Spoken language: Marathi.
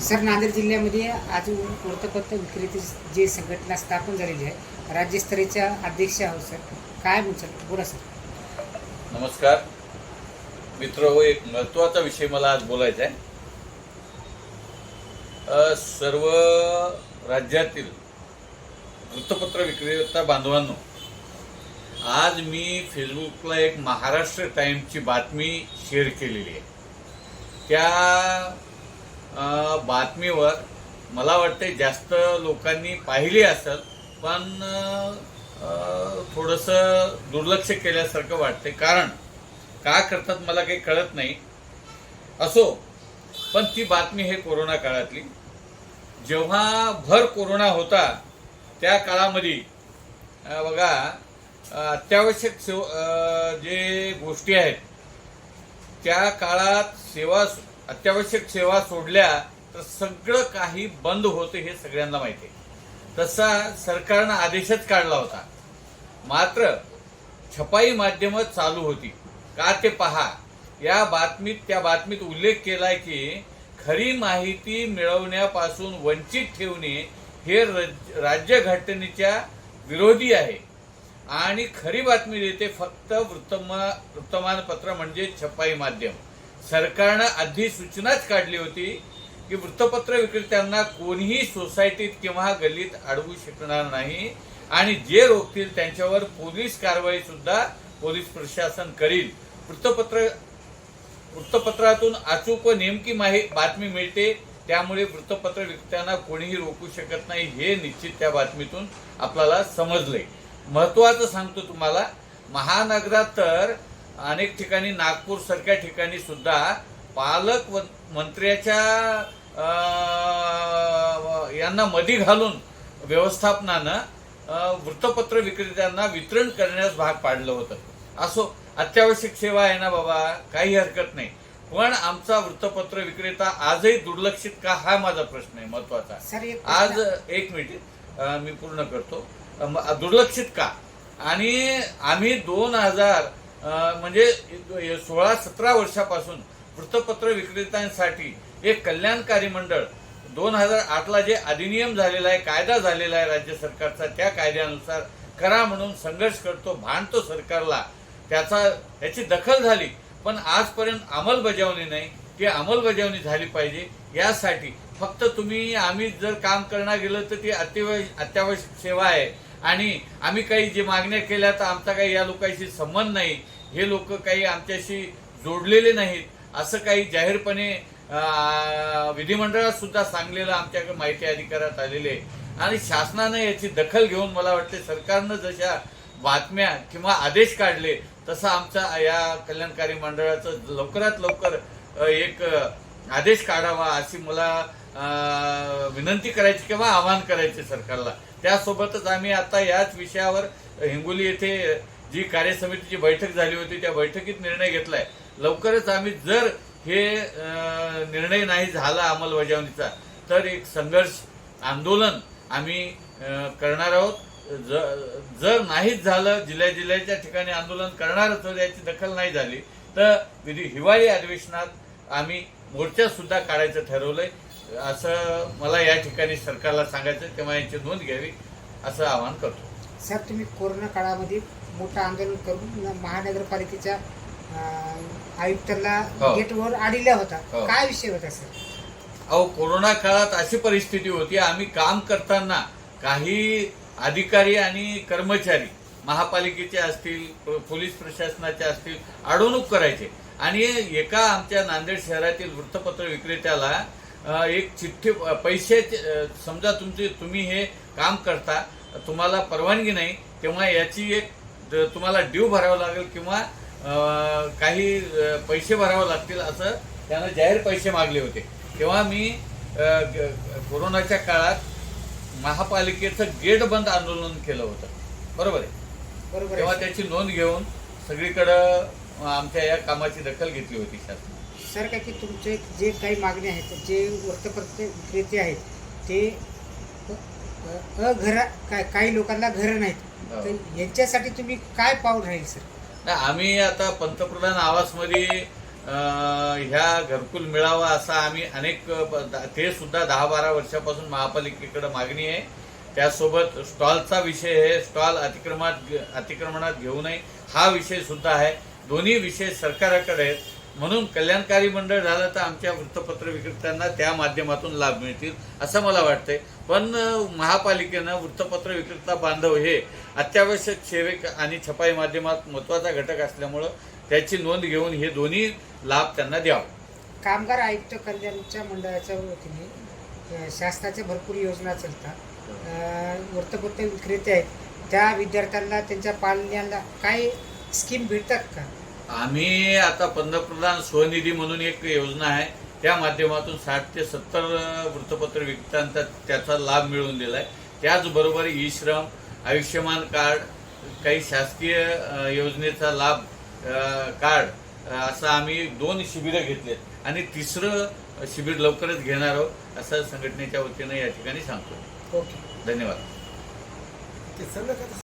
सर नांदेड जिल्ह्यामध्ये आज वृत्तपत्र विक्रेते जे संघटना स्थापन झालेली आहे राज्यस्तरीच्या अध्यक्ष आहोत सर. काय बोलचाल बोला सर. नमस्कार. मित्र हो एक महत्त्वाचा विषय मला आज बोलायचा आहे. सर्व राज्यातील वृत्तपत्र विक्रेता बांधवांनो आज मी फेसबुकला एक महाराष्ट्र टाईमची बातमी शेअर केलेली आहे. त्या बातमीवर मला वाटते जास्त लोकांनी पाहिली असेल पण थोडंसं दुर्लक्ष केल्यासारखं वाटते कारण का करतात मला काही कळत नाही. असो पण ती बातमी हे कोरोना काळातली. जेव्हा भर कोरोना होता त्या काळामध्ये बघा अत्यावश्यक सेव जे गोष्टी आहेत त्या काळात सेवा अत्यावश्यक सेवा सोडल्या तर सगळं काही बंद होतं हे सगळ्यांना माहिती आहे. तसा सरकारनं आदेशच काढला होता. मात्र छपाई माध्यमं चालू होती. का ते पहा? या बातमीत त्या बातमीत उल्लेख केलाय की खरी माहिती मिळवण्यापासून वंचित ठेवणे हे राज्यघटनेच्या विरोधी आहे. आणि खरी बातमी देते फक्त वृत्तमा वृत्तमानपत्र म्हणजे छपाई माध्यम. सरकारनं आधी सूचनाच काढली होती की वृत्तपत्र विक्रेत्यांना कोणीही सोसायटीत किंवा गल्लीत अडवू शकणार नाही आणि जे रोखतील त्यांच्यावर पोलीस कारवाई सुद्धा पोलीस प्रशासन करील. वृत्तपत्र वृत्तपत्रातून अचूक व नेमकी माही बातमी मिळते त्यामुळे वृत्तपत्र विकताना कोणीही रोखू शकत नाही हे निश्चित त्या बातमीतून आपल्याला समजले. महत्वाचं सांगतो तुम्हाला महानगरात तर अनेक ठिकाणी नागपूर सारख्या ठिकाणी सुद्धा पालक मंत्र्याच्या यांना मधी घालून व्यवस्थापनानं वृत्तपत्र विक्रेत्यांना वितरण करण्यास भाग पाडलं होतं. असो अत्यावश्यक सेवा आहे ना बाबा काही हरकत नाही. पण आमचा वृत्तपत्र विक्रेता आजही दुर्लक्षित का हा माझा प्रश्न आहे महत्त्वाचा आज एक मिनिट मी पूर्ण करतो. दुर्लक्षित का? आणि आम्ही दोन हजार म्हणजे सोळा सतरा वर्षापासून वृत्तपत्र विक्रेत्यांसाठी एक कल्याणकारी मंडळ दोन हजार आठला जे अधिनियम झालेला आहे कायदा झालेला आहे राज्य सरकारचा त्या कायद्यानुसार करा म्हणून संघर्ष करतो भांडतो सरकारला. त्याचा त्याची दखल झाली पण आजपर्यंत अंमलबजावणी नाही. ती अंमलबजावणी झाली पाहिजे यासाठी फक्त तुम्ही आम्ही जर काम करणार गेलं तर ती अत्यावश्यक अत्यावश्यक सेवा आहे. आणि आम्ही काही जे मागण्या केल्या तर आमचा काही या लोकांशी संबंध नाही. हे लोक काही आमच्याशी जोडलेले नाहीत. असं काही जाहीरपणे विधिमंडळात सुद्धा सांगलेलं आमच्याकडे माहिती अधिकारात आलेले आहे. आणि शासनानं याची दखल घेऊन मला वाटते सरकारनं जशा बातम्या किंवा आदेश काढले तसा आमचा या कल्याणकारी मंडळाचं लवकरात लवकर एक आदेश काढावा अशी मला विनंती करायची किंवा आवाहन करायचे सरकारला. त्यासोबतच आम्ही आता याच विषयावर हिंगोली येथे जी कार्यसमितीची बैठक झाली होती त्या बैठकीत निर्णय घेतलाय. लवकरच आम्ही जर हे निर्णय नाही झाला अंमलबजावणीचा तर एक संघर्ष आंदोलन आम्ही करणार आहोत. जर नाहीच झालं जिल्ह्या जिल्ह्याच्या ठिकाणी आंदोलन करणारच याची दखल नाही झाली तर विधी हिवाळी अधिवेशनात आम्ही मोर्चा सुद्धा काढायचं ठरवलंय. असं मला या ठिकाणी सरकारला सांगायचं तेव्हा याची नोंद घ्यावी असं आवाहन करतो सर तुम्ही कोरोना काळामध्ये मोठं आंदोलन करून महानगरपालिकेच्या अं, आयुक्तांना हो. गेटवर आडिल्या होता हो. काय विषय होता सर अहो कोरोना काळात अशी परिस्थिती होती आम्ही काम करताना काही अधिकारी आणि कर्मचारी महापालिकेचे असतील प- पोलीस प्रशासनाचे असतील अडवणूक करायचे आणि एका आमच्या नांदेड शहरातील वृत्तपत्र विक्रेत्याला एक चिठ्ठी अ, समजा तुमचे तुम्ही हे काम करता तुम्हाला परवानगी नाही तेव्हा याची एक तुम्हाला ड्यू भरावं लागेल किंवा काही पैसे भरावे लागतील असं त्यानं जाहीर पैसे मागले होते. तेव्हा मी कोरोनाच्या काळात महापालिकेचं गेट बंद आंदोलन केलं होतं. बरोबर आहे? बरोबर तेव्हा त्याची नोंद घेऊन सगळीकडं आमच्या या कामाची दखल घेतली होती शासनाने सर काय की तुमचे जे काही मागणी आहेत जे वृत्तपत्र विक्रेते आहेत ते अघरा काय काही लोकांना घरं नाहीत. हो. तर यांच्यासाठी तुम्ही काय पाऊल राहील सर? नाही, आम्ही आता पंतप्रधान आवासमध्ये ह्या घरकुल मिळावा असा आम्ही अनेक ते सुद्धा दहा बारा वर्षापासून महापालिकेकडे मागणी आहे. त्यासोबत स्टॉलचा विषय आहे. स्टॉल अतिक्रमात अतिक्रमणात घेऊ नये हा विषय सुद्धा आहे. दोन्ही विषय सरकारकडे आहेत. म्हणून कल्याणकारी मंडळ झालं तर आमच्या वृत्तपत्र विक्रेत्यांना त्या माध्यमातून लाभ मिळतील असं मला वाटतंय. पण महापालिकेनं वृत्तपत्र विक्रेता बांधव हे अत्यावश्यक सेवेक आणि छपाई माध्यमात महत्त्वाचा घटक असल्यामुळं त्याची नोंद घेऊन हे दोन्ही लाभ त्यांना द्यावा. कामगार आयुक्त कल्याणच्या मंडळाच्या वतीने शासनाच्या भरपूर योजना चालतात. वृत्तपत्र विक्रेते आहेत. त्या विद्यार्थ्यांना त्यांच्या पालण्याला काय स्कीम भेटतात का? आम्ही आता पंतप्रधान स्वनिधी म्हणून एक योजना आहे. त्या माध्यमातून साठ ते सत्तर वृत्तपत्र विक्रेत्यांचा त्याचा लाभ मिळवून दिलाय. त्याचबरोबर ई श्रम आयुष्यमान कार्ड काही शासकीय योजनेचा लाभ कार्ड असं आम्ही दोन शिबिरं घेतलेत. आणि तिसरं शिबिर लवकरच घेणार आहोत असं संघटनेच्या वतीनं या ठिकाणी सांगतो. ओके. धन्यवाद.